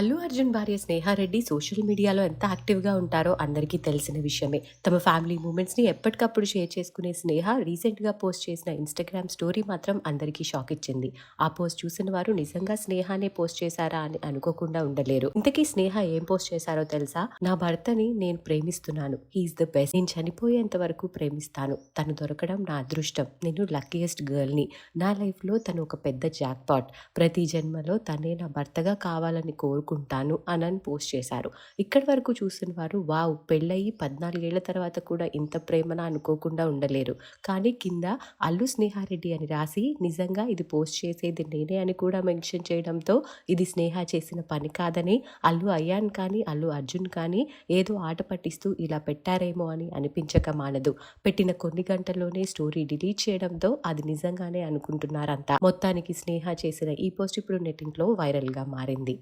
అల్లు అర్జున్ భార్య స్నేహారెడ్డి సోషల్ మీడియాలో ఎంత యాక్టివ్‌గా ఉంటారో అందరికీ తెలిసిన విషయమే. తమ ఫ్యామిలీ మూమెంట్స్‌ని ఎప్పటికప్పుడు షేర్ చేసుకునే స్నేహ రీసెంట్‌గా పోస్ట్ చేసిన ఇన్‌స్టాగ్రామ్ స్టోరీ మాత్రం అందరికీ షాక్ ఇచ్చింది. ఆ పోస్ట్ చూసిన వారు నిజంగా స్నేహానే పోస్ట్ చేశారా అని అనుకోకుండా ఉండలేరు. ఇంతకీ స్నేహ ఏం పోస్ట్ చేశారో తెలుసా? నా భర్తని నేను ప్రేమిస్తున్నాను. He's the best. నేను చనిపోయేంత వరకు ప్రేమిస్తాను. తను దొరకడం నా అదృష్టం. నేను లక్కీయెస్ట్ గర్ల్‌ని. నా లైఫ్‌లో తను ఒక పెద్ద జాక్‌పాట్. ప్రతి జన్మలో తనే నా భర్తగా కావాలని కోరుకుంటాను అని పోస్ట్ చేశారు. ఇక్కడి వరకు చూసిన వారు వావ్! పెళ్ళయి పద్నాలుగేళ్ళ తర్వాత కూడా ఇంత ప్రేమన అనుకోకుండా ఉండలేరు. కానీ కింద అల్లు స్నేహారెడ్డి అని రాసి నిజంగా ఇది పోస్ట్ చేసేది నేనే అని కూడా మెన్షన్ చేయడంతో ఇది స్నేహ చేసిన పని కాదని అల్లు అయ్యాన్ కానీ, అల్లు అర్జున్ కానీ ఏదో ఆట పట్టిస్తూ ఇలా పెట్టారేమో అని అనిపించక మానదు. పెట్టిన కొన్ని గంటల్లోనే స్టోరీ డిలీట్ చేయడంతో అది నిజంగానే అనుకుంటున్నారంతా. మొత్తానికి స్నేహ చేసిన ఈ పోస్ట్ ఇప్పుడు నెట్టింట్లో వైరల్‌గా మారింది.